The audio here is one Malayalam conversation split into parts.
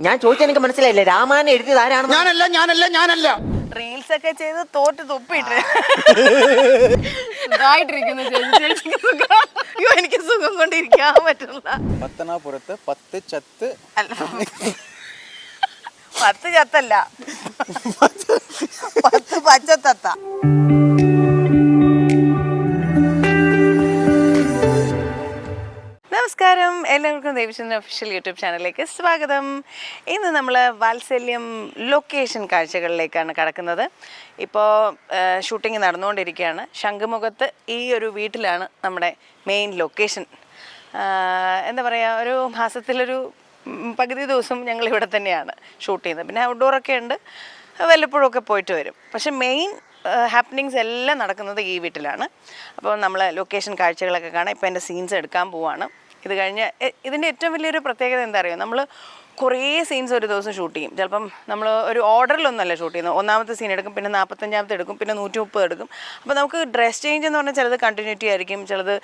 ഞാൻ ചോദിച്ചാൽ എനിക്ക് മനസ്സിലായില്ല. രാമായണം എഴുതിയത് ആരാണ് ഞാനല്ല ഞാനല്ല ഞാനല്ല. റീൽസ് ഒക്കെ ചെയ്ത് തോറ്റ് തൊപ്പിട്ട് സുഖമായിട്ടിരിക്കുന്നു ചേച്ചി. ചേച്ചിക്ക് സുഖം. അയ്യോ എനിക്ക് സുഖം കൊണ്ടിരിക്കാൻ പറ്റില്ല. പത്തനാപുരത്ത് പത്ത് ചത്ത്. അല്ല. പത്ത് ചത്തല്ല. പത്ത് പച്ചത്തത്ത. നമസ്കാരം. എല്ലാവർക്കും ദേവിചന്ദ്രൻ ഒഫീഷ്യൽ യൂട്യൂബ് ചാനലിലേക്ക് സ്വാഗതം. ഇന്ന് നമ്മൾ വാത്സല്യം ലൊക്കേഷൻ കാഴ്ചകളിലേക്കാണ് കടക്കുന്നത്. ഇപ്പോൾ ഷൂട്ടിംഗ് നടന്നുകൊണ്ടിരിക്കുകയാണ്. ശംഖുമുഖത്ത് ഈ ഒരു വീട്ടിലാണ് നമ്മുടെ മെയിൻ ലൊക്കേഷൻ എന്താ പറയുക ഒരു മാസത്തിലൊരു പകുതി ദിവസം ഞങ്ങൾ ഇവിടെ തന്നെയാണ് ഷൂട്ട് ചെയ്യുന്നത്. പിന്നെ ഔട്ട്ഡോറൊക്കെ ഉണ്ട്. വല്ലപ്പോഴും ഒക്കെ പോയിട്ട് വരും. പക്ഷെ മെയിൻ ഹാപ്പനിങ്സ് എല്ലാം നടക്കുന്നത് ഈ വീട്ടിലാണ്. അപ്പോൾ നമ്മൾ ലൊക്കേഷൻ കാഴ്ചകളൊക്കെ കാണാം. ഇപ്പോൾ എന്റെ സീൻസ് എടുക്കാൻ പോവാണ്. ഇത് കഴിഞ്ഞ് ഇതിന്റെ ഏറ്റവും വലിയൊരു പ്രത്യേകത എന്താ അറിയുമോ നമ്മൾ കുറേ സീൻസ് ഒരു ദിവസം ഷൂട്ട് ചെയ്യും. ചിലപ്പം നമ്മൾ ഒരു ഓർഡറിലൊന്നുമല്ല ഷൂട്ട് ചെയ്യുന്നത്. ഒന്നാമത്തെ സീൻ എടുക്കും പിന്നെ നാൽപ്പത്തഞ്ചാമത്തെ എടുക്കും പിന്നെ നൂറ്റി മുപ്പത് എടുക്കും. അപ്പോൾ നമുക്ക് ഡ്രസ് ചേഞ്ച് എന്ന് പറഞ്ഞാൽ ചിലത് കണ്ടിന്യൂറ്റി ആയിരിക്കും ചിലത്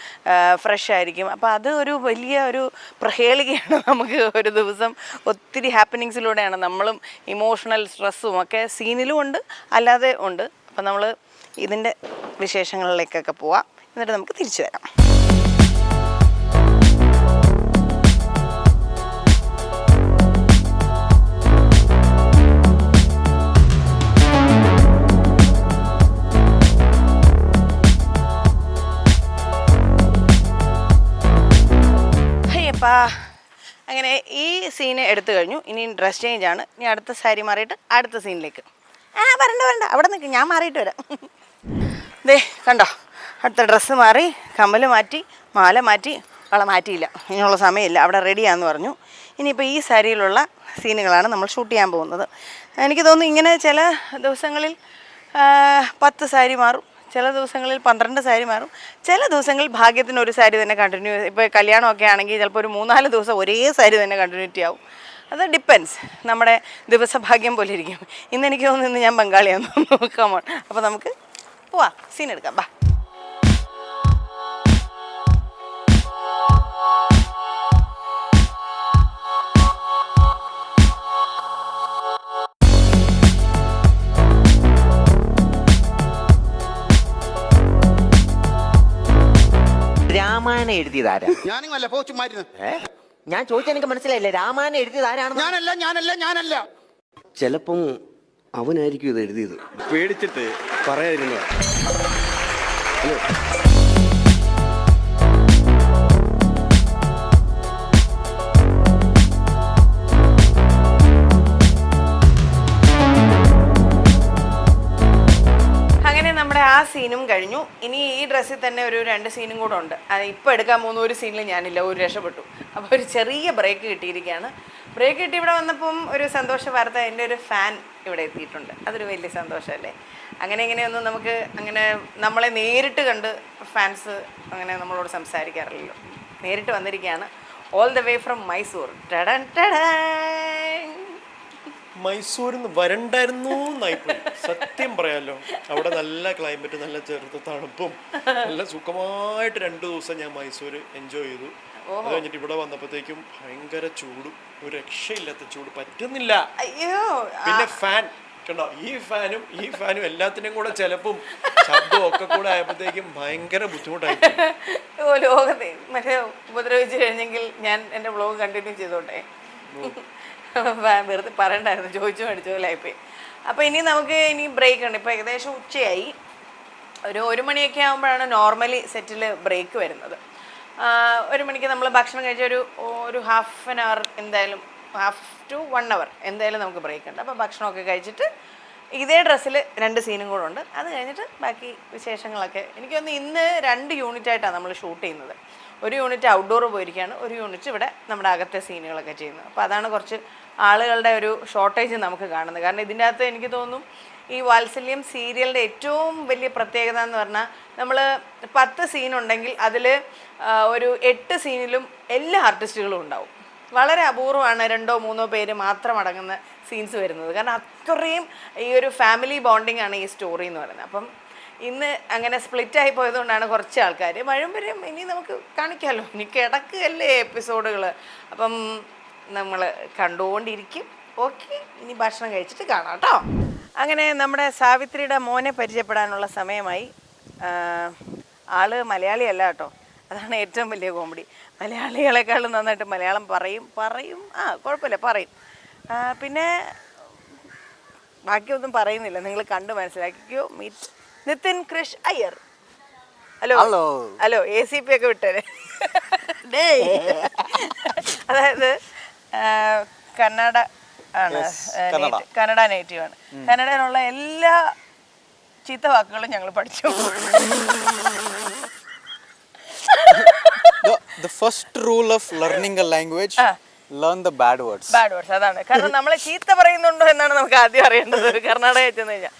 ഫ്രഷ് ആയിരിക്കും. അപ്പോൾ അത് ഒരു വലിയ ഒരു പ്രഹേളികയാണ് നമുക്ക് ഒരു ദിവസം ഒത്തിരി ഹാപ്പനിങ്സിലൂടെയാണ്. നമ്മളും ഇമോഷണൽ സ്ട്രെസ്സും ഒക്കെ സീനിലും ഉണ്ട് അല്ലാതെ ഉണ്ട്. അപ്പം നമ്മൾ ഇതിന്റെ വിശേഷങ്ങളിലേക്കൊക്കെ പോവാം. എന്നിട്ട് നമുക്ക് തിരിച്ചു വരാം. അങ്ങനെ ഈ സീന് എടുത്തു കഴിഞ്ഞു. ഇനി ഡ്രസ് ചേഞ്ച് ആണ്. ഇനി അടുത്ത സാരി മാറിയിട്ട് അടുത്ത സീനിലേക്ക് ആ വരണ്ട വരണ്ട. അവിടെ നിൽക്ക് ഞാൻ മാറിയിട്ട് വരാം. ദേ കണ്ടോ? അടുത്ത ഡ്രസ്സ് മാറി കമ്മൽ മാറ്റി മാല മാറ്റി അവളെ മാറ്റിയില്ല. ഇനിയുള്ള സമയമില്ല. അവിടെ റെഡിയാന്ന് പറഞ്ഞു. ഇനിയിപ്പോൾ ഈ സാരിയിലുള്ള സീനുകളാണ് നമ്മൾ ഷൂട്ട് ചെയ്യാൻ പോകുന്നത്. എനിക്ക് തോന്നുന്നു ഇങ്ങനെ ചില ദിവസങ്ങളിൽ പത്ത് സാരി മാറും. ചില ദിവസങ്ങളിൽ പന്ത്രണ്ട് സാരി മാറും. ചില ദിവസങ്ങളിൽ ഭാഗ്യത്തിന് ഒരു സാരി തന്നെ കണ്ടിന്യൂ ഇപ്പോൾ കല്യാണമൊക്കെ ആണെങ്കിൽ ചിലപ്പോൾ ഒരു മൂന്നാൽ ദിവസം ഒരേ സാരി തന്നെ കണ്ടിന്യൂറ്റി ആവും. അത് ഡിപ്പെൻസ് നമ്മുടെ ദിവസഭാഗ്യം പോലെ ഇരിക്കും. ഇന്ന് എനിക്ക് തോന്നുന്നു ഞാൻ ബംഗാളിയാണെന്ന് നോക്കാമോ അപ്പോൾ നമുക്ക് പോവാം. സീൻ എടുക്കാം. ബാ. രാമായണം എഴുതിയത് ആരാ? ഞാനും അല്ല ഏ? ഞാൻ ചോദിച്ചാൽ എനിക്ക് മനസ്സിലായില്ലേ? രാമായണം എഴുതിയത് ആരാണ് ഞാനല്ല ഞാനല്ല ഞാനല്ല. ചിലപ്പം അവനായിരിക്കും ഇത് എഴുതിയത്. പേടിച്ചിട്ട് പറയാതിരുന്നതാ. സീനും കഴിഞ്ഞു. ഇനി ഈ ഡ്രസ്സിൽ തന്നെ ഒരു രണ്ട് സീനും കൂടെ ഉണ്ട്. അത് ഇപ്പോൾ എടുക്കാൻ പോകുന്ന ഒരു സീനിൽ ഞാനില്ല ഒരു രക്ഷപ്പെട്ടു. അപ്പോൾ ഒരു ചെറിയ ബ്രേക്ക് കിട്ടിയിരിക്കുകയാണ്. ബ്രേക്ക് കിട്ടി ഇവിടെ വന്നപ്പം ഒരു സന്തോഷ വാർത്ത എന്റെ ഒരു ഫാൻ ഇവിടെ എത്തിയിട്ടുണ്ട്. അതൊരു വലിയ സന്തോഷമല്ലേ? അങ്ങനെ ഇങ്ങനെയൊന്നും നമുക്ക് അങ്ങനെ നമ്മളെ നേരിട്ട് കണ്ട് ഫാൻസ് അങ്ങനെ നമ്മളോട് സംസാരിക്കാറില്ലല്ലോ. നേരിട്ട് വന്നിരിക്കുകയാണ്. All the way from Mysore ടടൻ ടടൻ മൈസൂരിൽ നിന്ന് വരണ്ടായിരുന്നു എന്നായിപ്പോയി. സത്യം പറയാലോ അവിടെ നല്ല ക്ലൈമറ്റ് നല്ല ചെറുത്ത തണുപ്പും നല്ല സുഖമായിട്ട് രണ്ടു ദിവസം ഞാൻ മൈസൂർ എൻജോയ് ചെയ്തു. അത് കഴിഞ്ഞിട്ട് ഇവിടെ വന്നപ്പോഴത്തേക്കും ഭയങ്കര ചൂട് ഒരു രക്ഷയില്ലാത്ത ചൂട് പറ്റുന്നില്ല. പിന്നെ ഫാൻ കണ്ടോ ഈ ഫാനും ഈ ഫാനും എല്ലാത്തിനും കൂടെ ചിലപ്പം ശബ്ദവും ഒക്കെ കൂടെ ആയപ്പോഴത്തേക്കും ഭയങ്കര ബുദ്ധിമുട്ടായി ഓ ലോകത്തെ മറ്റേ ഉപദ്രവിച്ചു കഴിഞ്ഞെങ്കിൽ ഞാൻ എന്റെ ബ്ലോഗ് കണ്ടിന്യൂ ചെയ്തോട്ടെ. വെറുതെ പറയണ്ടായിരുന്നു ചോദിച്ചു മേടിച്ചു പോലായിപ്പോയി അപ്പോൾ ഇനി നമുക്ക് ഇനി ബ്രേക്ക് ഉണ്ട്. ഇപ്പോൾ ഏകദേശം ഉച്ചയായി. ഒരു ഒരു മണിയൊക്കെ ആകുമ്പോഴാണ് നോർമലി സെറ്റിൽ ബ്രേക്ക് വരുന്നത്. ഒരു മണിക്ക് നമ്മൾ ഭക്ഷണം കഴിച്ച ഒരു ഒരു ഹാഫ് ആൻ അവർ എന്തായാലും ഹാഫ് ടു വൺ അവർ എന്തായാലും നമുക്ക് ബ്രേക്ക് ഉണ്ട്. അപ്പോൾ ഭക്ഷണമൊക്കെ കഴിച്ചിട്ട് ഇതേ ഡ്രസ്സിൽ രണ്ട് സീനും കൂടെ ഉണ്ട്. അത് കഴിഞ്ഞിട്ട് ബാക്കി വിശേഷങ്ങളൊക്കെ. എനിക്ക് തോന്നുന്നു ഇന്ന് രണ്ട് യൂണിറ്റ് ആയിട്ടാണ് നമ്മൾ ഷൂട്ട് ചെയ്യുന്നത്. ഒരു യൂണിറ്റ് ഔട്ട്ഡോർ പോയിരിക്കുകയാണ്. ഒരു യൂണിറ്റ് ഇവിടെ നമ്മുടെ അകത്തെ സീനുകളൊക്കെ ചെയ്യുന്നത്. അപ്പോൾ അതാണ് കുറച്ച് ആളുകളുടെ ഒരു ഷോർട്ടേജ് നമുക്ക് കാണുന്നത്. കാരണം ഇതിന്റെ അകത്ത് എനിക്ക് തോന്നും ഈ വാത്സല്യം സീരിയലിന്റെ ഏറ്റവും വലിയ പ്രത്യേകത എന്ന് പറഞ്ഞാൽ നമ്മൾ പത്ത് സീനുണ്ടെങ്കിൽ അതിൽ ഒരു എട്ട് സീനിലും എല്ലാ ആർട്ടിസ്റ്റുകളും ഉണ്ടാവും. വളരെ അപൂർവമാണ് രണ്ടോ മൂന്നോ പേര് മാത്രം അടങ്ങുന്ന സീൻസ് വരുന്നത്. കാരണം അത്രയും ഈ ഒരു ഫാമിലി ബോണ്ടിങ് ആണ് ഈ സ്റ്റോറി എന്ന് പറയുന്നത്. അപ്പം ഇന്ന് അങ്ങനെ സ്പ്ലിറ്റ് ആയി പോയതുകൊണ്ടാണ് കുറച്ച് ആൾക്കാർ. വഴുമ്പരും ഇനി നമുക്ക് കാണിക്കാമല്ലോ ഇനി കിടക്കുകയല്ലേ എപ്പിസോഡുകൾ അപ്പം നമ്മൾ കണ്ടുകൊണ്ടിരിക്കും. ഓക്കെ ഇനി ഭക്ഷണം കഴിച്ചിട്ട് കാണാം കേട്ടോ. അങ്ങനെ നമ്മുടെ സാവിത്രിയുടെ മോനെ പരിചയപ്പെടാനുള്ള സമയമായി. ആൾ മലയാളിയല്ല കേട്ടോ. അതാണ് ഏറ്റവും വലിയ കോമഡി മലയാളികളെക്കാളും നന്നായിട്ട് മലയാളം പറയും പറയും. ആ കുഴപ്പമില്ല പറയും. പിന്നെ ബാക്കിയൊന്നും പറയുന്നില്ല. നിങ്ങൾ കണ്ടു മനസ്സിലാക്കിക്കോ. Meet Nithin Krish Iyer. Hello. Hello. Hello A C P ഒക്കെ വിട്ടേ അതായത് കന്നഡ ആണ്. കന്നഡ. നേറ്റീവ് ആണ്. കന്നഡയിലുള്ള എല്ലാ ചീത്ത വാക്കുകളും ഞങ്ങൾ പഠിച്ചു. The, first rule of learning a language learn the bad words words. Bad words അതാണ്. കാരണം നമ്മളെ ചീത്ത പറയുന്നുണ്ടോ എന്നാണ് നമുക്ക് ആദ്യം അറിയേണ്ടത്. കർണാടകയിൽ ചെന്ന് കഴിഞ്ഞാൽ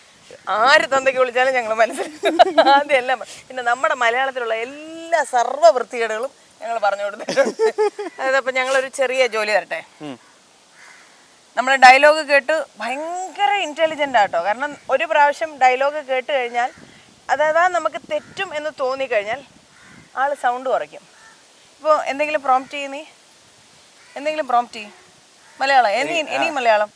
ആര് തന്തയ്ക്ക് വിളിച്ചാലും ഞങ്ങൾ മനസ്സിലാക്കും. ആദ്യം എല്ലാം പിന്നെ നമ്മുടെ മലയാളത്തിലുള്ള എല്ലാ സർവ വൃത്തികേടുകളും ഞങ്ങൾ പറഞ്ഞു കൊടുത്തിട്ടുണ്ട്. അതായത് അപ്പം ഞങ്ങളൊരു ചെറിയ ജോലി തരട്ടെ. നമ്മുടെ ഡയലോഗ് കേട്ട് ഭയങ്കര ഇന്റലിജന്റ് ആട്ടോ. കാരണം ഒരു പ്രാവശ്യം ഡയലോഗ് കേട്ട് കഴിഞ്ഞാൽ അതായത് നമുക്ക് തെറ്റും എന്ന് തോന്നിക്കഴിഞ്ഞാൽ ആൾ സൗണ്ട് കുറയ്ക്കും. ഇപ്പോൾ എന്തെങ്കിലും പ്രോംപ്റ്റ് ചെയ്യ് നീ. എന്തെങ്കിലും പ്രോംപ്റ്റ് ചെയ്യും. മലയാളം. ഇനി ഇനി മലയാളം.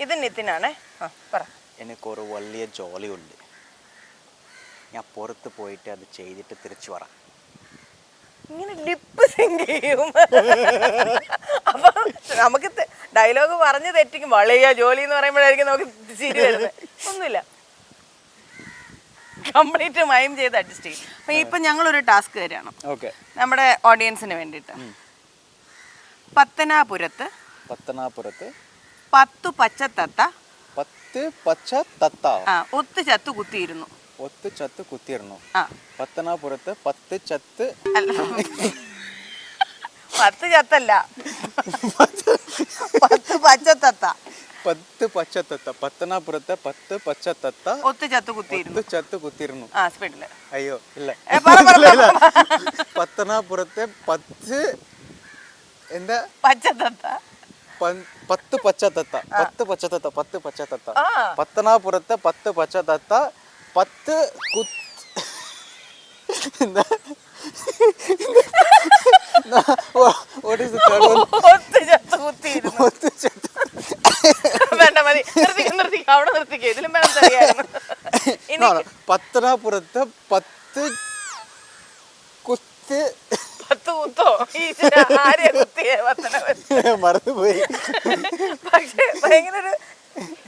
ഇത് നിത്തിനാണേ ആ. പറ. എനിക്ക് ഒരു വലിയ ജോലിയുണ്ട്. ഞാൻ പുറത്ത് പോയിട്ട് അത് ചെയ്തിട്ട് തിരിച്ചു വരാം. ഇങ്ങനെ ലിപ്പ് സിങ്ക് ചെയ്യും. അപ്പൊ നമുക്ക് ഡയലോഗ് പറഞ്ഞ് തെറ്റിക്കും. വളയ ജോലി എന്ന് പറയുമ്പോഴായിരിക്കും നമുക്ക് ചിരി വരുന്നത്. ഒന്നുമില്ല. കംപ്ലീറ്റ് മൈം ചെയ്ത് അഡ്ജസ്റ്റ് ചെയ്യും. അപ്പൊ ഇപ്പൊ ഒരു ടാസ്ക് തരാണ്. നമ്മുടെ ഓഡിയൻസിന് വേണ്ടിട്ട് പത്തനാപുരത്ത് പത്തനാപുരത്ത് പത്തു പച്ചത്തത്ത. പത്ത് പച്ച തത്ത ആ ഒത്തു ചത്തു കുത്തിയിരുന്നു. ഒത്ത് ചത്ത് കുത്തിയിരുന്നു. ആ. പത്തനാപുരത്ത് പത്ത് ചത്ത്. അല്ല. പത്ത് ചത്തല്ല. പത്ത് പച്ചത്തത്ത. പത്ത് പച്ച തത്ത പത്തനാപുരത്ത് പത്ത് പച്ച തത്ത ഒത്തു ചത്ത് കുത്തിയിരുന്നു ഒത്ത് ചത്ത് കുത്തിയിരുന്നു ആ സ്പീഡിൽ അയ്യോ ഇല്ല പത്തനാപുരത്തെ പത്ത് എന്താ പച്ചത്തത്ത പത്ത് പച്ചത്തത്ത പത്ത് പച്ചത്തത്ത പത്ത് പച്ചത്തത്ത. പത്തനാപുരത്തെ പത്ത് പച്ചത്തത്ത പത്ത് കുത്ത് എന്താ what is the third one ഒത്തു ചത്തു കുത്തിയിരുന്നു പത്ത് ചത്ത വേണ്ട മതി. നിർത്തിക്ക് നിർത്തിക്ക് അവിടെ നിർത്തിക്ക്. ഇതിലും വേണം no. പത്തനാപുരത്തെ പത്ത് കുത്ത് പത്ത് കുത്തോ? ആരെയാ കുത്തിയേ പത്തനപുരം മറന്നുപോയി. പക്ഷേ ഭയങ്കര ഒരു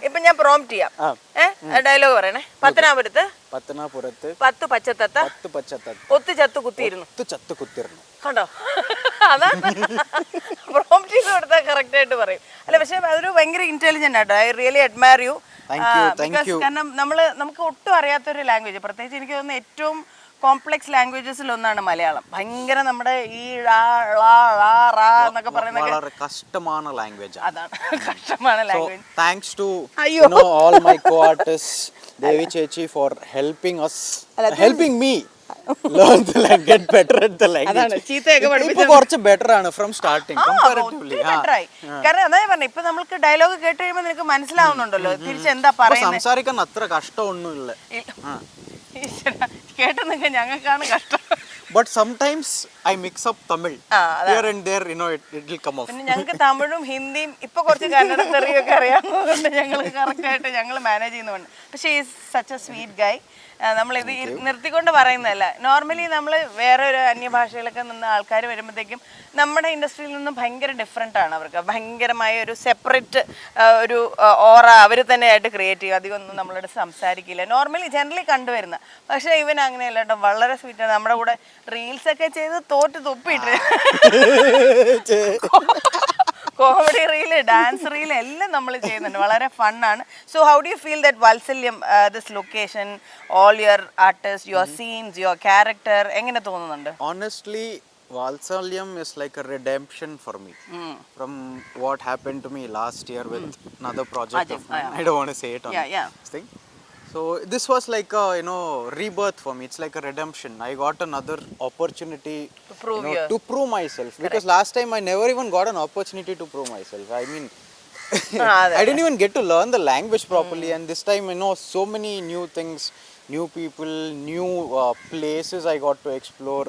ഇപ്പൊ ഞാൻ പ്രോംപ്റ്റ് ചെയ്യാം. ഏഹ് ഡയലോഗ് പറയണേ. പത്തനാപുരത്ത് പത്തനാപുരത്ത് പത്ത് പച്ചത്തത്ത പത്ത് പച്ചത്തത്ത. ഒത്തു ചത്ത് കുത്തിയിരുന്നു. ഒത്തു ചത്ത് കുത്തിയിരുന്നു. കണ്ടോ? അതാണ്. പ്രോംപ്റ്റ് ചെയ്ത് കൊടുത്താൽ കറക്റ്റ് ആയിട്ട് പറയും. അല്ല പക്ഷെ അതൊരു ഭയങ്കര ഇന്റലിജന്റ് ആട്ടോ. I really admire you you. കാരണം നമ്മൾ നമുക്ക് ഒട്ടും അറിയാത്തൊരു ലാംഗ്വേജ് പ്രത്യേകിച്ച് എനിക്ക് തോന്നുന്നു ഏറ്റവും കോംപ്ലക്സ് ലാംഗ്വേജസിൽ ഒന്നാണ് മലയാളം. ഭയങ്കര നമ്മുടെ ഈ എന്നൊക്കെ പറയുന്നൊക്കെ വളരെ കഷ്ടமான ലാംഗ്വേജ് അതാണ്. കഷ്ടമാണ് ലാംഗ്വേജ് താങ്ക്സ് ടു അയ്യോ. All my all my co-artists, Devi helping helping us, helping ചീത്തയൊക്കെ ഇപ്പൊ-. കുറച്ച് ബെറ്റർ ആണ് ഫ്രം സ്റ്റാർട്ടിങ് ആ, കമ്പാരിറ്റീവ്ലി ഒത്തിരി better ആയി. കാരണം അതാ പറഞ്ഞ ഇപ്പൊ നമ്മൾക്ക് ഡയലോഗ് കേട്ട് കഴിയുമ്പോ നിനക്ക് മനസ്സിലാവുന്നുണ്ടല്ലോ തിരിച്ച് എന്താ പറയുന്നത് സംസാരിക്കാൻ അത്ര കഷ്ടമൊന്നുമില്ല. കേട്ട് നിൽക്കാൻ ഞങ്ങൾക്കാണ് കഷ്ടം. But sometimes I mix up Tamil ആ, അതാണ്. Here and there you know it will come off പിന്നെ ഞങ്ങൾക്ക് തമിഴും ഹിന്ദിയും ഇപ്പൊ കുറച്ച് കന്നഡ തെറിയൊക്കെ അറിയാവുന്നതുകൊണ്ട് ഞങ്ങൾ കറക്റ്റ് ആയിട്ട് ഞങ്ങൾ മാനേജ് ചെയ്യുന്നുണ്ട് പക്ഷേ ഈ സച്ച് എ സ്വീറ്റ് ഗായ് നമ്മൾ ഇത് നിർത്തിക്കൊണ്ട് പറയുന്നതല്ല. നോർമലി നമ്മൾ വേറെ ഒരു അന്യഭാഷയിലൊക്കെ നിന്ന് ആൾക്കാർ വരുമ്പോഴത്തേക്കും നമ്മുടെ ഇൻഡസ്ട്രിയിൽ നിന്ന് ഭയങ്കര ഡിഫറെന്റ് ആണ് അവർക്ക്. ഭയങ്കരമായ ഒരു സെപ്പറേറ്റ് ഒരു ഓറ അവർ തന്നെയായിട്ട് ക്രിയേറ്റ് ചെയ്യും. അധികം ഒന്നും നമ്മളോട് സംസാരിക്കില്ല. നോർമലി ജനറലി കണ്ടുവരുന്ന. പക്ഷേ ഇവൻ അങ്ങനെയല്ല കേട്ടോ. വളരെ സ്വീറ്റാണ് നമ്മുടെ കൂടെ റീൽസ് ഒക്കെ ചെയ്ത് തോറ്റ് തുപ്പിയിട്ട് കോമഡി റീൽ ഡാൻസ് റീൽ എല്ലാം നമ്മൾ ചെയ്യുന്നുണ്ട്. വളരെ ഫണ്ണാണ്. So how do you feel that Vatsalyam this location all your artist your scenes your character എങ്ങനെ തോന്നുന്നുണ്ട്? Honestly Vatsalyam is like a redemption for me from what happen to me last year with another project I don't want to say it on ya ya So this was like a you know rebirth for me. It's like a redemption. I got another opportunity To prove you know, to prove myself because last time I never even got an opportunity to prove myself. I mean. Ah, I didn't even get to learn the language properly, and this time I know so many new things, new people, new uh, places I got to explore,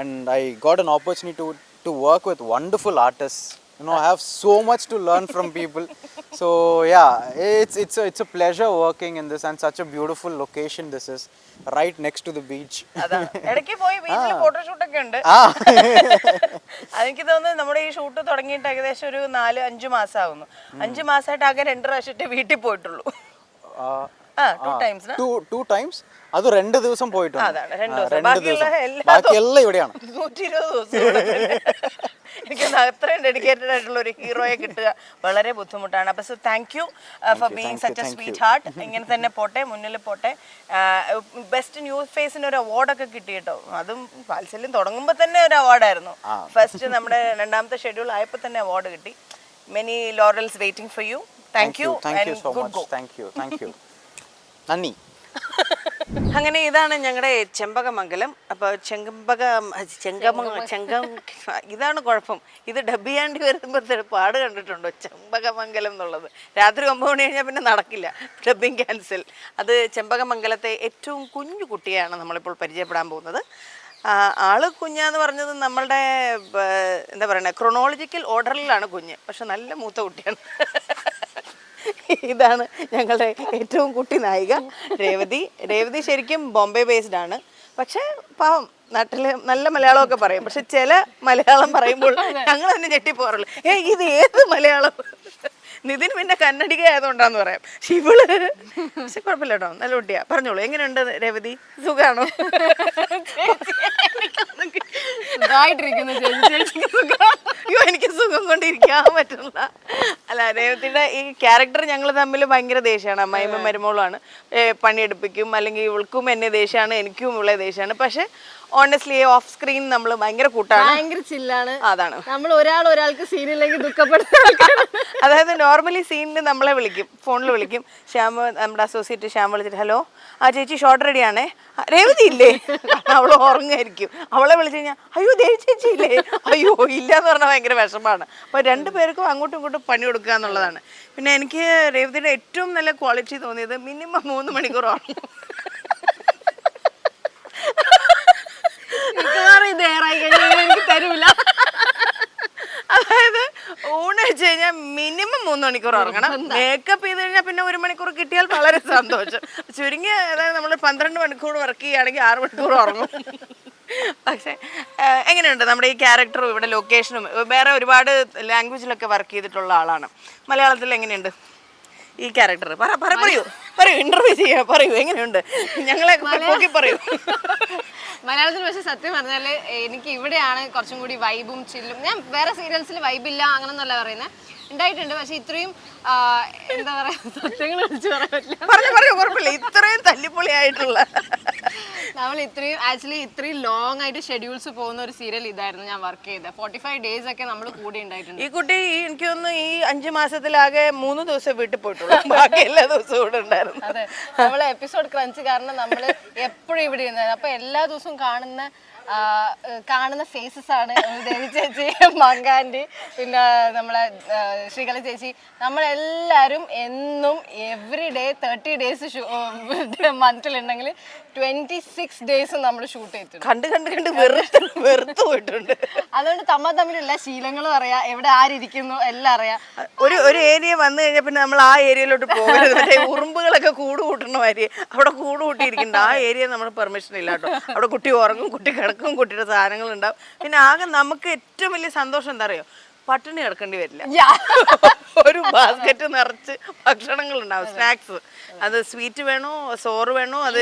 and I got an opportunity to to work with wonderful artists You know, I have so much to learn from people. So yeah, it's it's a, it's a pleasure working in this and such a beautiful location this is, right next to the beach. ഇടയ്ക്ക് പോയി ബീച്ചിൽ ഫോട്ടോഷൂട്ടൊക്കെ ഉണ്ട് ah, അതെനിക്ക് തോന്നുന്നു നമ്മുടെ ഈ ഷൂട്ട് തുടങ്ങിയിട്ട് ഏകദേശം ഒരു നാല് അഞ്ച് മാസമാകുന്നു അഞ്ച് മാസമായിട്ട് ആകെ രണ്ട് പ്രാവശ്യത്തെ വീട്ടിൽ പോയിട്ടുള്ളൂ uh, ടു ടൈംസ്. അത് രണ്ട് ദിവസം പോയിട്ടുണ്ട്. രണ്ട് ദിവസം. ബാക്കിയെല്ലാം ഇവിടെയാണ്. എനിക്ക് അത്രയും ഡെഡിക്കേറ്റഡ് ആയിട്ടുള്ള ഒരു ഹീറോയെ കിട്ടുക വളരെ ബുദ്ധിമുട്ടാണ്. അപ്പൊ so thank you for being such a sweet heart ഇങ്ങനെ തന്നെ പോട്ടെ മുന്നിൽ പോട്ടെ. ബെസ്റ്റ് ന്യൂസ് ഫേസിന് ഒരു അവാർഡൊക്കെ കിട്ടിയിട്ടോ അതും വാത്സല്യം തുടങ്ങുമ്പോൾ തന്നെ ഒരു അവാർഡായിരുന്നു ഫസ്റ്റ് നമ്മുടെ രണ്ടാമത്തെ ഷെഡ്യൂൾ ആയപ്പോൾ തന്നെ അവാർഡ് കിട്ടി. Many laurels waiting for you thank you thank you so much thank you thank you നന്ദി. അങ്ങനെ ഇതാണ് ഞങ്ങളുടെ ചെമ്പകമംഗലം. അപ്പോൾ ചെമ്പക ചെങ്കമ ചെങ്കം ഇതാണ് കുഴപ്പം. ഇത് ഡബ് ചെയ്യാണ്ടി വരുമ്പോഴത്തെ പാട് കണ്ടിട്ടുണ്ടോ? ചെമ്പകമംഗലം എന്നുള്ളത്. രാത്രി ഒമ്പത് മണി കഴിഞ്ഞാൽ പിന്നെ നടക്കില്ല. Dubbing cancel. അത് ചെമ്പകമംഗലത്തെ ഏറ്റവും കുഞ്ഞു കുട്ടിയാണ് നമ്മളിപ്പോൾ പരിചയപ്പെടാൻ പോകുന്നത്. ആൾ കുഞ്ഞാന്ന് പറഞ്ഞത് നമ്മളുടെ എന്താ പറയുക ക്രൊണോളജിക്കൽ ഓർഡറിലാണ് കുഞ്ഞ്. പക്ഷെ നല്ല മൂത്ത കുട്ടിയാണ്. ഇതാണ് ഞങ്ങളുടെ ഏറ്റവും കുട്ടി നായിക രേവതി. രേവതി ശരിക്കും ബോംബെ ബേസ്ഡ് ആണ്. പക്ഷേ പാവം നാട്ടിൽ നല്ല മലയാളമൊക്കെ പറയും. പക്ഷെ ചില മലയാളം പറയുമ്പോൾ ഞങ്ങൾ തന്നെ ഞെട്ടിപ്പോറുള്ളൂ ഏ ഇത് ഏത് മലയാളം? നിതിൻ പിന്നെ കന്നഡിക ആയതുകൊണ്ടാന്ന് പറയാം. പക്ഷെ ഇവൾ പക്ഷെ കുഴപ്പമില്ല കേട്ടോ നല്ല കുട്ടിയാ. പറഞ്ഞോളൂ എങ്ങനെയുണ്ട് രേവതി? സുഖാണോ? അയ്യോ എനിക്ക് സുഖം കൊണ്ടിരിക്കാൻ പറ്റില്ല. അല്ല രേവതിയുടെ ഈ ക്യാരക്ടർ ഞങ്ങൾ തമ്മിൽ ഭയങ്കര ദേഷ്യമാണ് അമ്മായിമ്മ മരുമോളാണ്. പണിയെടുപ്പിക്കും അല്ലെങ്കിൽ ഇവൾക്കും എന്നെ ദേഷ്യമാണ് എനിക്കും ഇവളെ ദേഷ്യമാണ് പക്ഷെ ഓണസ്റ്റ്ലി ഓഫ് സ്ക്രീൻ നമ്മൾ ഭയങ്കര കൂട്ടാണ്. ഭയങ്കര ചില്ലാണ്. അതാണ്. നമ്മൾ ഒരാൾ ഒരാൾക്ക് സീനില്ലെങ്കിൽ ദുഃഖപ്പെടുന്ന. അതായത് നോർമലി സീനിൽ നമ്മളെ വിളിക്കും ഫോണിൽ വിളിക്കും. ശ്യാം നമ്മുടെ അസോസിയേറ്റ് ശ്യാം വിളിച്ചിട്ട് ഹലോ ആ ചേച്ചി ഷോർട്ട് റെഡി ആണേ. "ആ, രേവതി ഇല്ലേ? അവൾ ഉറങ്ങായിരിക്കും. അവളെ വിളിച്ചു കഴിഞ്ഞാൽ അയ്യോ ദേവി ചേച്ചി ഇല്ലേ? അയ്യോ ഇല്ല എന്ന് പറഞ്ഞാൽ ഭയങ്കര വിഷമമാണ് അപ്പോൾ രണ്ടു പേർക്കും അങ്ങോട്ടും ഇങ്ങോട്ടും പണി കൊടുക്കുക എന്നുള്ളതാണ്. പിന്നെ എനിക്ക് രേവതിയുടെ ഏറ്റവും നല്ല ക്വാളിറ്റി തോന്നിയത് മിനിമം മൂന്ന് മണിക്കൂറാണ് ഉറങ്ങും. ഏറായി കഴിഞ്ഞാൽ എനിക്ക് തരൂല. അതായത് ഊണ് വെച്ച് കഴിഞ്ഞാൽ മിനിമം മൂന്ന് മണിക്കൂർ ഉറങ്ങണം. മേക്കപ്പ് ചെയ്ത് കഴിഞ്ഞാൽ പിന്നെ ഒരു മണിക്കൂർ കിട്ടിയാൽ വളരെ സന്തോഷം. ചുരുങ്ങി അതായത് നമ്മൾ പന്ത്രണ്ട് മണിക്കൂർ വർക്ക് ചെയ്യുകയാണെങ്കിൽ ആറ് മണിക്കൂർ ഉറങ്ങും. പക്ഷേ എങ്ങനെയുണ്ട് നമ്മുടെ ഈ ക്യാരക്ടറും ഇവിടെ ലൊക്കേഷനും വേറെ ഒരുപാട് ലാംഗ്വേജിലൊക്കെ വർക്ക് ചെയ്തിട്ടുള്ള ആളാണ്. മലയാളത്തിൽ എങ്ങനെയുണ്ട്? ഈ ക്യാരക്ടർ പറ പറ പറയൂ. പറയൂ ഇന്റർവ്യൂ ചെയ്യാ പറയൂ എങ്ങനെയുണ്ട്? ഞങ്ങളെ നോക്കി പറയൂ. മലയാളത്തിൽ പക്ഷെ സത്യം പറഞ്ഞാൽ എനിക്ക് ഇവിടെയാണ് കുറച്ചും കൂടി വൈബും ചില്ലും ഞാൻ വേറെ സീരിയൽസിൽ വൈബില്ല അങ്ങനൊന്നല്ല പറയുന്നത് ഉണ്ടായിട്ടുണ്ട് പക്ഷെ ഇത്രയും എന്താ പറയാ സത്യങ്ങൾ വിളിച്ചു പറയാൻ പറ്റില്ല. പറഞ്ഞു പറയൂ കുഴപ്പമില്ല. ഇത്രയും തല്ലിപ്പൊളിയായിട്ടുള്ള. നമ്മൾ ഇത്രയും ആക്ച്വലി ഇത്രയും ലോങ് ആയിട്ട് ഷെഡ്യൂൾസ് പോകുന്ന ഒരു സീരിയൽ ഇതായിരുന്നു ഞാൻ വർക്ക് ചെയ്തത്. ഫോർട്ടി ഫൈവ് ഡേയ്സ് ഒക്കെ നമ്മൾ കൂടി ഉണ്ടായിട്ടുണ്ട്. ഈ കുട്ടി എനിക്കൊന്ന് എനിക്ക് തോന്നുന്നു ഈ അഞ്ചു മാസത്തിലാകെ മൂന്ന് ദിവസം വീട്ടിൽ പോയിട്ടുള്ളൂ. ബാക്കി എല്ലാ ദിവസവും ഇവിടെ ഉണ്ടായിരുന്നു. നമ്മളെ എപ്പിസോഡ് ക്രഞ്ച് കാരണം നമ്മൾ എപ്പോഴും ഇവിടെ ഇരുന്നത് അപ്പൊ എല്ലാ ദിവസവും കാണുന്ന കാണുന്ന ഫേസസ് ആണ് ദേവി ചേച്ചി മങ്കാന്റെ പിന്നെ നമ്മളെ ശ്രീകല ചേച്ചി. നമ്മളെല്ലാവരും എന്നും എവറി ഡേ തേർട്ടി ഡേയ്സ് മന്തിലുണ്ടെങ്കിൽ ട്വന്റി സിക്സ് ഡേയ്സ് നമ്മൾ ഷൂട്ട് ചെയ്തിട്ടുണ്ട്. കണ്ട് കണ്ട് കണ്ട് വെറുത്ത് വെറുത്ത് പോയിട്ടുണ്ട്. അതുകൊണ്ട് തമ്മ തമ്മിലുള്ള ശീലങ്ങളും അറിയാം എവിടെ ആരിയ്ക്കുന്നു എല്ലാം അറിയാം. ഒരു ഒരു ഏരിയ വന്നു കഴിഞ്ഞാൽ പിന്നെ നമ്മൾ ആ ഏരിയയിലോട്ട് പോകരുത്. മറ്റേ ഉറുമ്പുകളൊക്കെ കൂട് കൂട്ടുന്ന മാതിരി. അവിടെ കൂട് കൂട്ടിയിരിക്കുന്നുണ്ട് ആ ഏരിയ നമ്മൾ പെർമിഷൻ ഇല്ല കേട്ടോ. അവിടെ കുട്ടി ഉറങ്ങും കുട്ടി കിടക്കും കുട്ടിയുടെ സാധനങ്ങൾ ഉണ്ടാവും പിന്നെ ആകെ നമുക്ക് ഏറ്റവും വലിയ സന്തോഷം എന്താ അറിയോ? പട്ടിണി കിടക്കേണ്ടി വരില്ല. ഒരു ബാസ്ക്കറ്റ് നിറച്ച് ഭക്ഷണങ്ങൾ ഉണ്ടാവും സ്നാക്സ് അത് സ്വീറ്റ് വേണോ സോറ് വേണോ അത്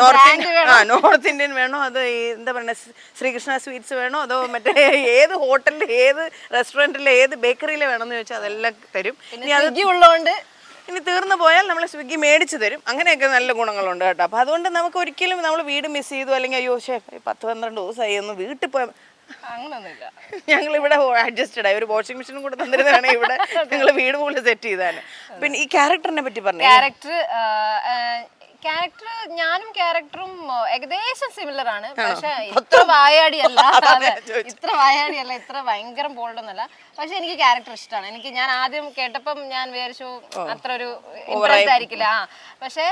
നോർത്ത് ഇന്ത്യൻ ആ നോർത്ത് ഇന്ത്യൻ വേണോ അത് എന്താ പറയുക ശ്രീകൃഷ്ണ സ്വീറ്റ്സ് വേണോ അതോ മറ്റേ ഏത് ഹോട്ടലിൽ ഏത് റെസ്റ്റോറന്റിൽ ഏത് ബേക്കറിയിൽ വേണമെന്ന് ചോദിച്ചാൽ അതെല്ലാം തരും. ഇനി അത് ഉള്ളതുകൊണ്ട് ഇനി തീർന്നു പോയാൽ നമ്മൾ സ്വിഗ്ഗി മേടിച്ച് തരും. അങ്ങനെയൊക്കെ നല്ല ഗുണങ്ങളുണ്ട് കേട്ടോ. അപ്പോൾ അതുകൊണ്ട് നമുക്ക് ഒരിക്കലും നമ്മൾ വീട് മിസ് ചെയ്തു അല്ലെങ്കിൽ അയ്യോ ഷേ പത്ത് പന്ത്രണ്ട് ദിവസമായി ഒന്ന് വീട്ടിൽ പോയാൽ അങ്ങനൊന്നുമില്ല. ഞങ്ങൾ ഇവിടെ അഡ്ജസ്റ്റഡ് ആയി. ഒരു വാഷിംഗ് മെഷീനും കൂടെ തന്നിരുന്നതാണ് ഇവിടെ. നിങ്ങൾ വീട് പോലെ സെറ്റ് ചെയ്താണ് പിന്നെ ഈ ക്യാരക്ടറിനെ പറ്റി പറഞ്ഞു. ക്യാരക്ടർ ക്യാരക്ടർ ഞാനും ക്യാരക്ടറും ഏകദേശം സിമിലർ ആണ്. പക്ഷെ ഇത്ര വായാടിയല്ല. ഇത്ര വായാടിയല്ല ഇത്ര ഭയങ്കര ബോൾഡ് ഒന്നല്ല പക്ഷെ എനിക്ക് ക്യാരക്ടർ ഇഷ്ടമാണ്. എനിക്ക് ഞാൻ ആദ്യം കേട്ടപ്പം ഞാൻ വിചാരിച്ചു അത്ര ഒരു ഇൻട്രസ്റ്റ് ആയിരിക്കില്ല. ആ പക്ഷെ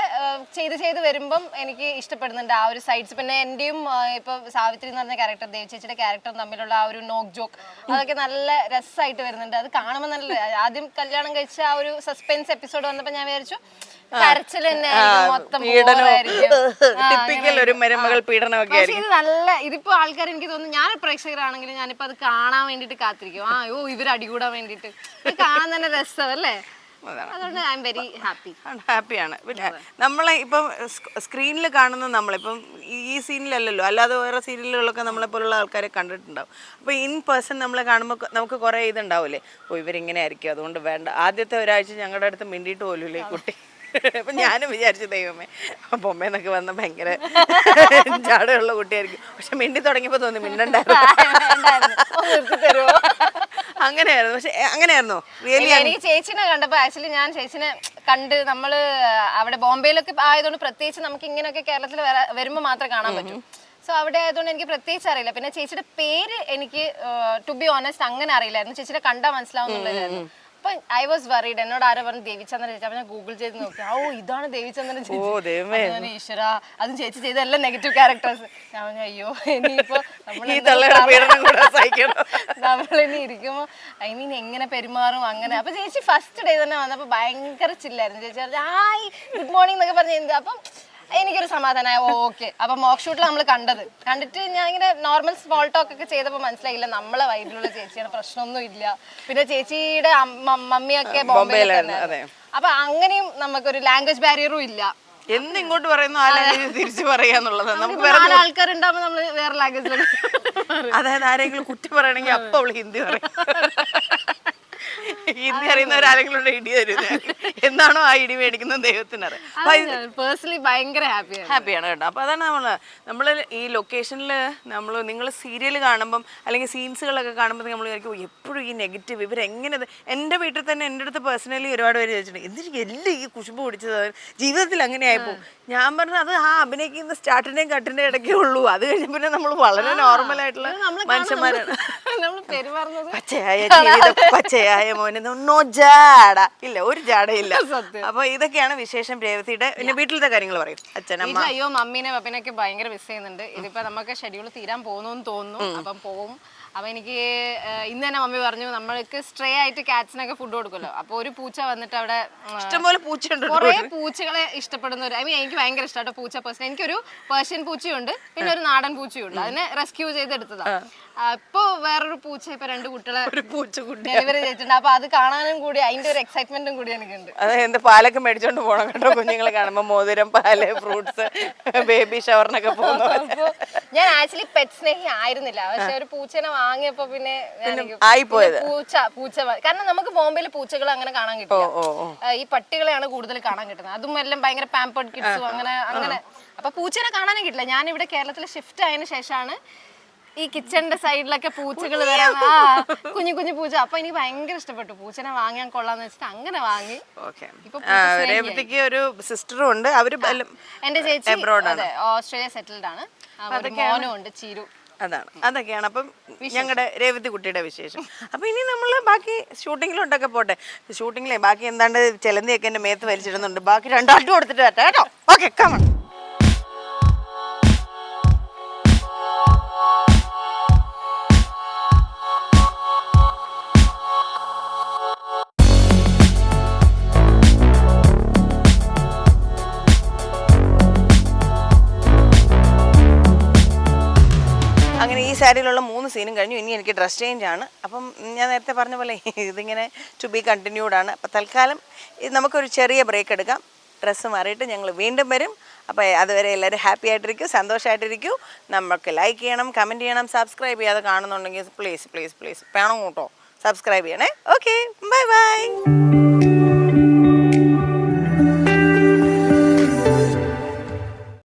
ചെയ്ത് ചെയ്ത് വരുമ്പം എനിക്ക് ഇഷ്ടപ്പെടുന്നുണ്ട് ആ ഒരു സൈഡ്സ് പിന്നെ എന്റെയും ഇപ്പൊ സാവിത്രി എന്ന് പറഞ്ഞ ക്യാരക്ടർ ദേവ് ചേച്ചിയുടെ ക്യാരക്ടറും തമ്മിലുള്ള ആ ഒരു നോക്ക് ജോക്ക് അതൊക്കെ നല്ല രസമായിട്ട് വരുന്നുണ്ട്. അത് കാണുമ്പോൾ നല്ല ആദ്യം കല്യാണം കഴിച്ച ആ ഒരു സസ്പെൻസ് എപ്പിസോഡ് വന്നപ്പോൾ ഞാൻ വിചാരിച്ചു കരച്ചിൽ തന്നെ ആയിരിക്കും, മൊത്തം ബോറായിരിക്കും. ആ, ടിപ്പിക്കൽ ഒരു മരുമകൾ പീഡനമൊക്കെ പക്ഷേ ആയിരിക്കും. ഇത് നല്ല ഇതിപ്പോ ആൾക്കാർ എനിക്ക് തോന്നുന്നു ഞാൻ പ്രേക്ഷകരാണെങ്കിലും ഞാനിപ്പോ അത് കാണാൻ വേണ്ടിട്ട് കാത്തിരിക്കും. ആ ഓ ഇവർ അടികൂടാൻ വേണ്ടിട്ട്. ഇത് കാണാൻ തന്നെ രസം അല്ലേ അതുകൊണ്ട് ഐ എം വെരി ഹാപ്പി ഹാപ്പിയാണ് പിന്നെ നമ്മളെ ഇപ്പം സ്ക്രീനിൽ കാണുന്ന നമ്മളിപ്പം ഈ- ഈ സീനിലല്ലല്ലോ. അല്ലാതെ വേറെ സീരിയലുകളൊക്കെ നമ്മളെ പോലുള്ള ആൾക്കാരെ കണ്ടിട്ടുണ്ടാവും. അപ്പോൾ ഇൻ പേഴ്സൺ നമ്മളെ കാണുമ്പോൾ നമുക്ക് കുറേ ഇതുണ്ടാവില്ലേ ഓ ഇവരിങ്ങനെ ആയിരിക്കും. അതുകൊണ്ട് വേണ്ട. ആദ്യത്തെ ഒരാഴ്ച ഞങ്ങളുടെ അടുത്ത് മിണ്ടിയിട്ട് പോലുമില്ലേ ഈ കുട്ടി. അപ്പം ഞാനും വിചാരിച്ചു ദൈവമേ ബൊമ്മേന്നൊക്കെ വന്ന ഭയങ്കര ജാടയുള്ള കുട്ടിയായിരിക്കും. പക്ഷെ മിണ്ടി തുടങ്ങിയപ്പോൾ തോന്നി മിണ്ടണ്ടായിരുന്നു. അങ്ങനെയായിരുന്നു. പക്ഷെ അങ്ങനെയായിരുന്നു? റിയലി എനിക്ക് ചേച്ചിനെ കണ്ടപ്പോൾ ആക്ച്വലി ഞാൻ ചേച്ചിനെ കണ്ട് നമ്മൾ അവിടെ ബോംബെയിലൊക്കെ ആയതുകൊണ്ട് പ്രത്യേകിച്ച് നമുക്ക് ഇങ്ങനെയൊക്കെ കേരളത്തിൽ വരുമ്പോൾ മാത്രമേ കാണാൻ പറ്റൂ. സോ അവിടെ ആയതുകൊണ്ട് എനിക്ക് പ്രത്യേകിച്ച് അറിയില്ല. പിന്നെ ചേച്ചിയുടെ പേര് എനിക്ക് ടു ബി ഓണസ്റ്റ് അങ്ങനെ അറിയില്ലായിരുന്നു. ചേച്ചിയുടെ കണ്ടാൽ മനസ്സിലാവുന്നുണ്ടായിരുന്നു അപ്പൊ ഐ വാസ് വറീഡ് എന്നോട് ആരോ പറഞ്ഞു ദേവിചന്ദ്രൻ ചേച്ചി. അപ്പൊ ഞാൻ ഗൂഗിൾ ചെയ്ത് നോക്കി. ഓ ഇതാണ് ദേവിചന്ദ്രൻ ചേച്ചി. ഈശ്വര അതും ചേച്ചി ചെയ്ത എല്ലാം നെഗറ്റീവ് ക്യാരക്ടേഴ്സ് ഞാൻ പറഞ്ഞു അയ്യോ ഇനിയിപ്പോ നമ്മളിനി ഇരിക്കുമ്പോ ഐ മീൻ എങ്ങനെ പെരുമാറും അങ്ങനെ. അപ്പൊ ചേച്ചി ഫസ്റ്റ് ഡേ തന്നെ വന്നപ്പോ ഭയങ്കര ചില്ലായിരുന്നു ചേച്ചി പറഞ്ഞു ഹായ് ഗുഡ് മോർണിംഗ് എന്നൊക്കെ പറഞ്ഞു അപ്പം എനിക്കൊരു സമാധാനമായ ഓക്കെ. അപ്പൊ മോക്ക് ഷൂട്ടിൽ നമ്മൾ കണ്ടത്. കണ്ടിട്ട് ഞാൻ ഇങ്ങനെ നോർമൽ സ്മോൾ ടോക്ക് ഒക്കെ ചെയ്തപ്പോ മനസ്സിലായില്ല നമ്മളെ വൈകിട്ടുള്ള ചേച്ചിയുടെ പ്രശ്നമൊന്നും ഇല്ല. പിന്നെ ചേച്ചിയുടെ മമ്മിയൊക്കെ ബോംബെയിലാണ് അതെ. അപ്പൊ അങ്ങനെയും നമുക്കൊരു ലാംഗ്വേജ് ബാരിയറും ഇല്ല. എന്തിങ്ങോട്ട് ഇങ്ങോട്ട് പറയുന്നു ആ ലാംഗ്വേജ് തിരിച്ചു പറയാന്നുള്ളത്. നമുക്ക് വേറെ നമ്മൾ വേറെ ലാംഗ്വേജ് അതായത് ആരെങ്കിലും കുട്ടി പറയണെങ്കിൽ അപ്പൊ അവൾ ഹിന്ദി പറയും. ഹിന്ദി അറിയുന്നവരാരെങ്കിലും ഉണ്ട് ഇടി തരും എന്താണോ ആ ഇടി മേടിക്കുന്നത് ദൈവത്തിനറിയാം പേഴ്സണലി ഭയങ്കര ഹാപ്പിയാണ് ഹാപ്പിയാണ് കേട്ടോ. അപ്പോൾ അതാണ് നമ്മൾ നമ്മൾ ഈ ലൊക്കേഷനിൽ നമ്മൾ നിങ്ങൾ സീരിയൽ കാണുമ്പം അല്ലെങ്കിൽ സീൻസുകളൊക്കെ കാണുമ്പോൾ നമ്മൾ വിചാരിക്കും എപ്പോഴും ഈ നെഗറ്റീവ് ഇവരെങ്ങനെ ഇത്?" എന്റെ വീട്ടിൽ തന്നെ എന്റെ അടുത്ത് പേഴ്സണലി ഒരുപാട് പേര് ചോദിച്ചിട്ടുണ്ട് എന്തിനു എല്ലാം ഈ കുശുമ്പ് പിടിച്ചത്? ജീവിതത്തിൽ അങ്ങനെ ആയിപ്പോ ഞാൻ പറഞ്ഞത് അത് ആ അഭിനയിക്കുന്ന സ്റ്റാർട്ടിന്റെയും കട്ടിന്റെ ഇടയ്ക്കേ ഉള്ളൂ. അത് കഴിഞ്ഞ പിന്നെ നമ്മൾ വളരെ നോർമൽ ആയിട്ടുള്ള മനുഷ്യന്മാരാണ്. പച്ചയായ ജീവിതം പച്ചയായ മോനെ നോ ജാട. ഇല്ല ഒരു ജാടയില്ല. അപ്പൊ ഇതൊക്കെയാണ് വിശേഷം രേവതിയുടെ. പിന്നെ വീട്ടിലത്തെ കാര്യങ്ങൾ പറയും. അച്ഛനമ്മ വീട്ടിൽ അയ്യോ മമ്മീനെ പപ്പിനൊക്കെ ഭയങ്കര മിസ് ചെയ്യുന്നുണ്ട്. ഇതിപ്പോ നമുക്ക് ഷെഡ്യൂൾ തീരാൻ പോകുന്നു തോന്നുന്നു. അപ്പം പോവും. അപ്പൊ എനിക്ക് ഇന്ന് തന്നെ മമ്മി പറഞ്ഞു നമ്മൾക്ക് സ്ട്രേ ആയിട്ട് കാറ്റ്സിനൊക്കെ ഫുഡ് കൊടുക്കുമല്ലോ. അപ്പൊ ഒരു പൂച്ച വന്നിട്ട് അവിടെ ഇഷ്ടംപോലെ പൂച്ചയുണ്ട് കുറെ പൂച്ചകളെ ഇഷ്ടപ്പെടുന്ന ഒരു ഐ മീൻ എനിക്ക് ഭയങ്കര ഇഷ്ടമാട്ടോ പൂച്ച പേഴ്സൺ എനിക്കൊരു പേർഷ്യൻ പൂച്ചയുണ്ട്. പിന്നെ ഒരു നാടൻ പൂച്ചയുണ്ട്. അതിനെ റെസ്ക്യൂ ചെയ്തെടുത്തതാ. ഇപ്പൊ വേറൊരു പൂച്ച ഇപ്പൊ രണ്ട് കുട്ടികളെ ഒരു പൂച്ചക്കുട്ടി ഡെലിവറി ചെയ്തിട്ടുണ്ട്. അപ്പൊ അത് കാണാനും കൂടി അതിന്റെ ഒരു എക്സൈറ്റ്മെന്റും കൂടി എനിക്കുണ്ട്. അത് എന്ത് പാലൊക്കെ മേടിച്ചോണ്ട് പോണം കേട്ടോ കുഞ്ഞുങ്ങളെ കാണുമ്പോ മോതിരം പാൽ ഫ്രൂട്ട്സ് ബേബി ഷവറിനൊക്കെ പോകുന്നു അപ്പൊ ഞാൻ ആക്ച്വലി പെറ്റ് സ്നേഹി ആയിരുന്നില്ല. പക്ഷെ ഒരു പൂച്ചനെ വാങ്ങിയപ്പോ പിന്നെ ആയി ആയിപ്പോയത്. പൂച്ച പൂച്ച കാരണം നമുക്ക് ബോംബെയിൽ പൂച്ചകൾ അങ്ങനെ കാണാൻ കിട്ടും ഈ പട്ടികളെയാണ് കൂടുതൽ കാണാൻ കിട്ടുന്നത്. അതും എല്ലാം ഭയങ്കര പാമ്പേർഡ് കിഡ്സും അങ്ങനെ അങ്ങനെ. അപ്പൊ പൂച്ചനെ കാണാനേ കിട്ടില്ല. ഞാൻ ഇവിടെ കേരളത്തിൽ ഷിഫ്റ്റ് ആയതിനു ശേഷമാണ് ഈ കിച്ചണിന്റെ സൈഡിലൊക്കെ പൂച്ചകൾ വരാൻ ആ കുഞ്ഞു കുഞ്ഞു പൂച്ച. അപ്പൊ എനിക്ക് ഭയങ്കര ഇഷ്ടപ്പെട്ടു. പൂച്ചനെ വാങ്ങാൻ കൊള്ളാന്ന് വെച്ചിട്ട് അങ്ങനെ വാങ്ങി. ഓക്കെ ഇപ്പൊ രേവതിക്ക് ഒരു സിസ്റ്ററും ഉണ്ട്. അവർ എന്റെ ചേച്ചി abroad ആണ്. അതെ ഓസ്ട്രേലിയ സെറ്റിൽഡ് ആണ്. ആ, ഒരു മോനും ഉണ്ട് ചീരു. അതാണ്. അതൊക്കെയാണ്. അപ്പം ഞങ്ങളുടെ രേവതി കുട്ടിയുടെ വിശേഷം. അപ്പൊ ഇനി നമ്മൾ ബാക്കി ഷൂട്ടിങ്ങിലോട്ടൊക്കെ പോട്ടെ. ഷൂട്ടിങ്ങിലെ ബാക്കി എന്താണ്ട് ചിലന്തിയൊക്കെ എന്റെ മേത്ത് വലിച്ചിടുന്നുണ്ട്. ബാക്കി രണ്ടാട്ടും കൊടുത്തിട്ട് വരട്ടെ കേട്ടോ. ഓക്കെ കമൺ സാരിയിലുള്ള മൂന്ന് സീനും കഴിഞ്ഞു. ഇനി എനിക്ക് ഡ്രസ് ചേഞ്ച് ആണ്. അപ്പം ഞാൻ നേരത്തെ പറഞ്ഞ പോലെ ഇതിങ്ങനെ ടു ബി കണ്ടിന്യൂഡ് ആണ്. അപ്പം തൽക്കാലം നമുക്കൊരു ചെറിയ ബ്രേക്ക് എടുക്കാം. ഡ്രസ്സ് മാറിയിട്ട് ഞങ്ങൾ വീണ്ടും വരും. അപ്പോൾ അതുവരെ എല്ലാവരും ഹാപ്പി ആയിട്ടിരിക്കും സന്തോഷമായിട്ടിരിക്കും നമുക്ക് ലൈക്ക് ചെയ്യണം കമന്റ് ചെയ്യണം സബ്സ്ക്രൈബ് ചെയ്യാതെ കാണുന്നുണ്ടെങ്കിൽ പ്ലീസ് പ്ലീസ് പ്ലീസ് വേണം കേട്ടോ. സബ്സ്ക്രൈബ് ചെയ്യണേ. Okay bye by